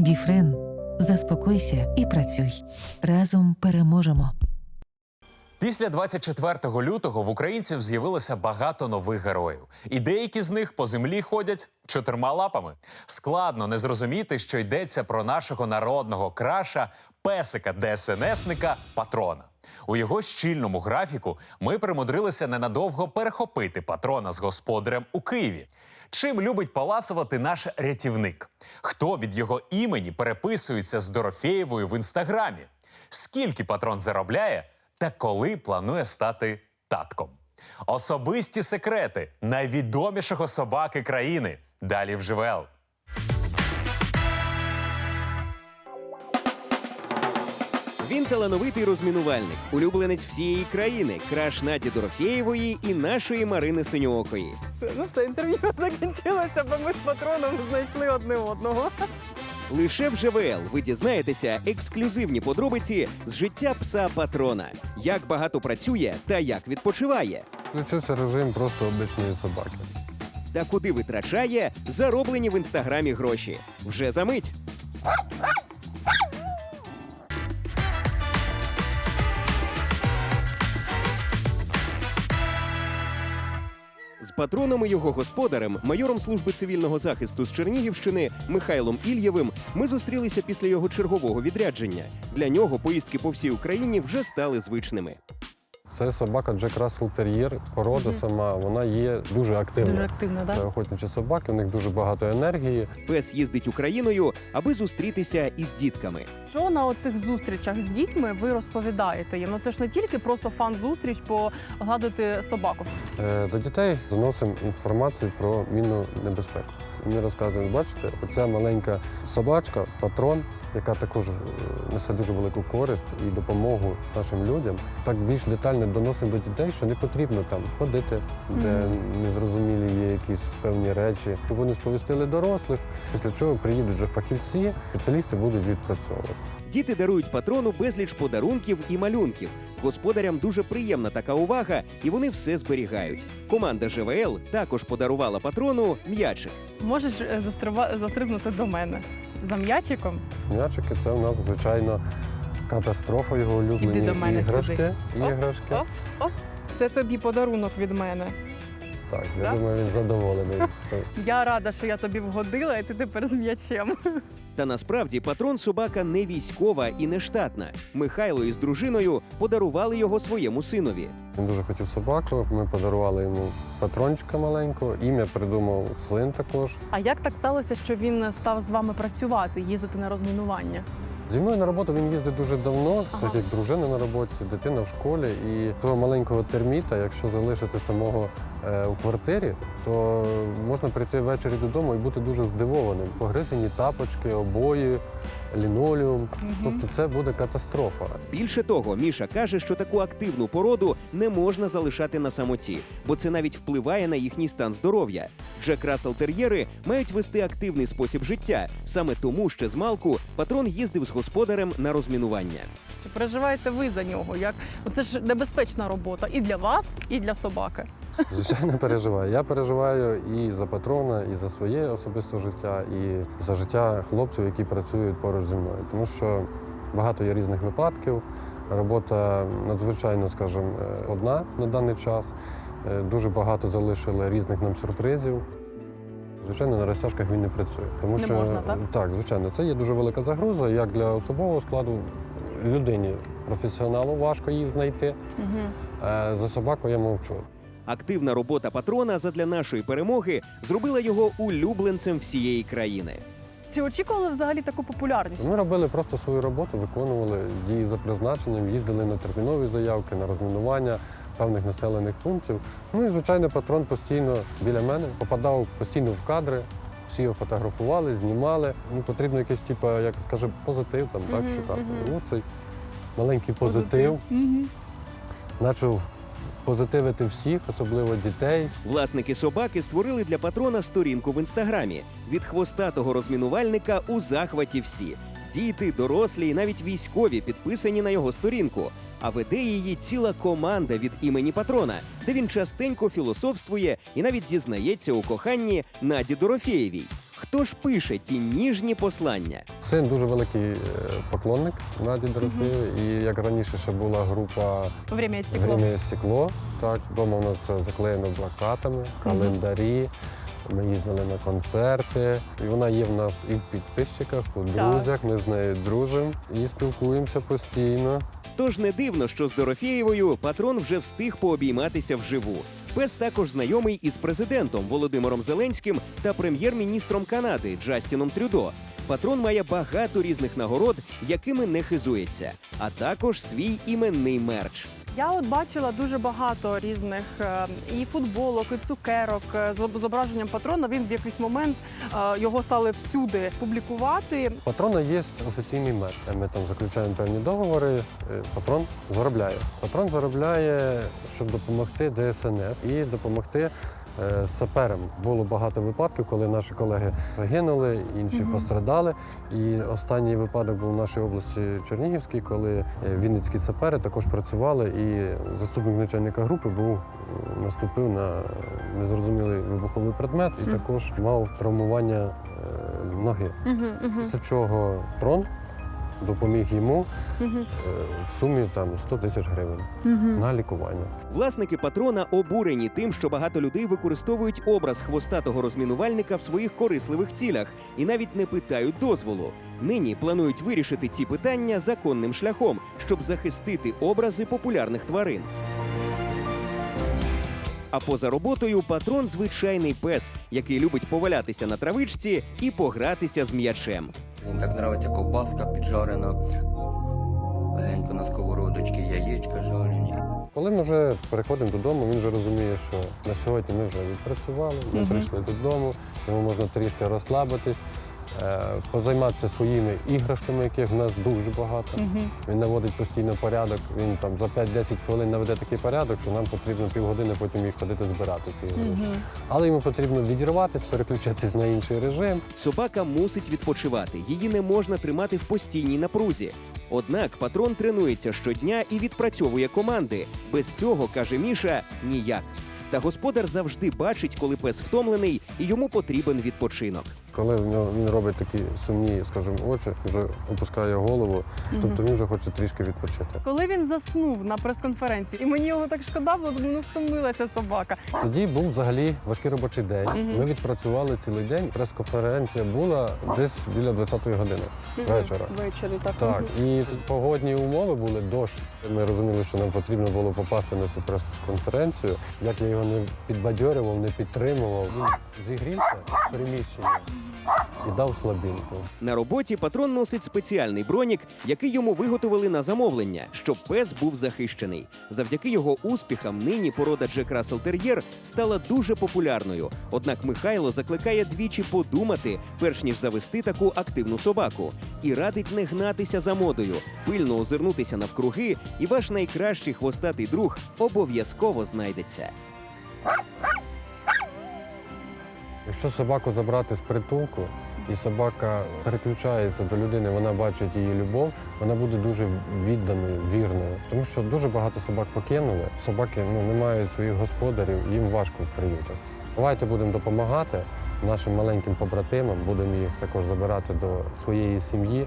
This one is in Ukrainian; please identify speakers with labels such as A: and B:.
A: Біфрен, заспокойся і працюй. Разом переможемо.
B: Після 24 лютого в українців з'явилося багато нових героїв, і деякі з них по землі ходять чотирма лапами. Складно не зрозуміти, що йдеться про нашого народного краша, песика ДСНСника патрона. У його щільному графіку ми примудрилися ненадовго перехопити патрона з господарем у Києві. Чим любить паласувати наш рятівник? Хто від його імені переписується з Дорофєєвою в інстаграмі? Скільки патрон заробляє та коли планує стати татком? Особисті секрети найвідомішого собаки країни. Далі в ЖВЛ.
C: Він талановитий розмінувальник, улюбленець всієї країни, краш Наді Дорофєєвої і нашої Марини Синьоокої.
D: Ну, все, інтерв'ю закінчилося, бо ми з патроном знайшли одне одного.
C: Лише в ЖВЛ ви дізнаєтеся ексклюзивні подробиці з життя пса патрона, як багато працює та як відпочиває,
E: Включився режим просто обичної собаки.
C: та куди витрачає зароблені в інстаграмі гроші. Вже за мить. Патроном і його господарем, майором служби цивільного захисту з Чернігівщини Михайлом Ільєвим, ми зустрілися після його чергового відрядження. Для нього поїздки по всій Україні вже стали звичними.
E: Це собака Джек Рассел Тер'єр, порода сама, вона є дуже активна.
D: Дуже активно,
E: Це
D: так?
E: охотничі собаки, у них дуже багато енергії.
C: Пес їздить Україною, аби зустрітися із дітками.
D: Що на оцих зустрічах з дітьми ви розповідаєте їм? Ну це ж не тільки просто фан-зустріч погладити собаку.
E: Е, До дітей доносимо інформацію про мінну небезпеку. Ми розказуємо, бачите, оця маленька собачка, патрон, яка також е, несе дуже велику користь і допомогу нашим людям. Так більш детально доносимо до дітей, що не потрібно там ходити, де незрозумілі є якісь певні речі. Вони сповістили дорослих, після чого приїдуть вже фахівці, спеціалісти будуть відпрацьовувати.
C: Діти дарують патрону безліч подарунків і малюнків. Господарям дуже приємна така увага, і вони все зберігають. Команда ЖВЛ також подарувала патрону м'ячик.
D: Можеш е, застрива- застрибнути до мене за м'ячиком.
E: М'ячики це у нас, звичайно, катастрофа його улюблені.
D: Іди до мене
E: іграшки.
D: сюди.
E: І
D: Оп,
E: іграшки.
D: оп. Це тобі подарунок від мене.
E: Так, я
D: Да?
E: думаю, він задоволений.
D: Я рада, що я тобі вгодила, і ти тепер з м'ячем.
C: Та насправді патрон собака не військова і не штатна. Михайло із дружиною подарували його своєму синові.
E: Він дуже хотів собаку. Ми подарували йому патрончика маленького. Ім'я придумав син також.
D: А як так сталося, що він став з вами працювати, їздити на розмінування?
E: Зі мною на роботу він їздить дуже давно,
D: Ага.
E: так як дружина на роботі, дитина в школі. І того маленького терміта, якщо залишити самого е, у квартирі, то можна прийти ввечері додому і бути дуже здивованим. Погризані тапочки, обої, лінолеум. Тобто це буде катастрофа.
C: Більше того, Міша каже, що таку активну породу не можна залишати на самоті, бо це навіть впливає на їхній стан здоров'я. Джек Рассел тер'єри мають вести активний спосіб життя. Саме тому ще з малку патрон їздив з господарем на розмінування.
D: Чи переживаєте ви за нього? Як це ж небезпечна робота і для вас, і для собаки.
E: Звичайно, переживаю. Я переживаю і за патрона, і за своє особисте життя, і за життя хлопців, які працюють поруч зі мною. Тому що багато є різних випадків. Робота надзвичайно, скажімо, е, складна на даний час. Е, Дуже багато залишили різних нам сюрпризів. Звичайно, на розтяжках він не працює. Тому
D: Не
E: що
D: можна, так?
E: так, звичайно, це є дуже велика загроза як для особового складу. Людині професіоналу важко її знайти.
D: Угу.
E: Е, За собаку я мовчу.
C: Активна робота патрона задля нашої перемоги зробила його улюбленцем всієї країни.
D: Чи очікували взагалі таку популярність?
E: Ми робили просто свою роботу, виконували дії за призначенням, їздили на термінові заявки, на розмінування певних населених пунктів. Ну і звичайно, патрон постійно біля мене попадав постійно в кадри. Всі його фотографували, знімали. Ну, потрібно якийсь, типу, як скаже, позитив там, так
D: Мгм,
E: шукати.
D: мгм.
E: Ну, цей маленький позитив.
D: Угу.
E: Почав позитивити всіх, особливо дітей.
C: Власники собаки створили для патрона сторінку в інстаграмі. Від хвостатого розмінувальника у захваті всі. Діти, дорослі і навіть військові підписані на його сторінку. А веде її ціла команда від імені патрона, де він частенько філософствує і навіть зізнається у коханні Наді Дорофєєвій. Хто ж пише ті ніжні послання?
E: Син дуже великий е, поклонник Наді Дорофеєвої. І як раніше ще була група
D: Время і стекло.
E: Время і стекло. Так, вдома у нас заклеєно плакатами, календарі. Ми їздили на концерти, і вона є в нас і в підписчиках, у друзях. Ми з нею дружимо і спілкуємося постійно.
C: Тож не дивно, що з Дорофєєвою патрон вже встиг пообійматися вживу. Пес також знайомий із президентом Володимиром Зеленським та прем'єр-міністром Канади Джастіном Трюдо. Патрон має багато різних нагород, якими не хизується, а також свій іменний мерч.
D: Я от бачила дуже багато різних е, і футболок, і цукерок е, з зображенням патрона. Він в якийсь момент е, його стали всюди публікувати.
E: Патрона є офіційний мерч. Ми там заключаємо певні договори. Патрон заробляє. Патрон заробляє, щоб допомогти ДСНС і допомогти е, саперам. Було багато випадків, коли наші колеги загинули, інші пострадали. І останній випадок був в нашій області Чернігівській, коли е, вінницькі сапери також працювали, і заступник начальника групи був наступив на незрозумілий вибуховий предмет і також мав травмування е, ноги. Після чого трон допоміг йому е, в сумі там 100 тисяч гривень на лікування.
C: Власники патрона обурені тим, що багато людей використовують образ хвостатого розмінувальника в своїх корисливих цілях і навіть не питають дозволу. Нині планують вирішити ці питання законним шляхом, щоб захистити образи популярних тварин. А поза роботою патрон звичайний пес, який любить повалятися на травичці і погратися з м'ячем.
F: Їм так нравиться ковбаска піджарена, легенько на сковородочки, яєчка жарені.
E: Коли ми вже переходимо додому, він вже розуміє, що на сьогодні ми вже відпрацювали, ми прийшли додому, йому можна трішки розслабитись, позайматися своїми іграшками, яких в нас дуже багато. Він наводить постійно порядок. Він там за 5-10 хвилин наведе такий порядок, що нам потрібно півгодини потім їх ходити збирати ці іграшки. Але йому потрібно відірватися, переключитись на інший режим.
C: Собака мусить відпочивати, її не можна тримати в постійній напрузі. Однак патрон тренується щодня і відпрацьовує команди. Без цього, каже Міша, ніяк. Та господар завжди бачить, коли пес втомлений і йому потрібен відпочинок.
E: Коли в нього він робить такі сумні, скажімо, очі, вже опускає голову, тобто він вже хоче трішки відпочити.
D: Коли він заснув на прес-конференції, і мені його так шкода, бо ну втомилася собака.
E: Тоді був взагалі важкий робочий день. Ми відпрацювали цілий день. Прес-конференція була десь біля 20-ї години вечора.
D: Ввечері так.
E: Так, і тут погодні умови були дощ. Ми розуміли, що нам потрібно було попасти на цю прес-конференцію. Як я його не підбадьорював, не підтримував, він зігрівся в приміщенні і дав слабінку.
C: На роботі патрон носить спеціальний бронік, який йому виготовили на замовлення, щоб пес був захищений. Завдяки його успіхам нині порода Джек Рассел Тер'єр стала дуже популярною. Однак Михайло закликає двічі подумати, перш ніж завести таку активну собаку, і радить не гнатися за модою, пильно озирнутися навкруги, і ваш найкращий хвостатий друг обов'язково знайдеться.
E: Якщо собаку забрати з притулку, і собака переключається до людини, вона бачить її любов, вона буде дуже відданою, вірною. Тому що дуже багато собак покинули. Собаки ну, не мають своїх господарів, їм важко в приютах. Давайте будемо допомагати нашим маленьким побратимам, будемо їх також забирати до своєї сім'ї.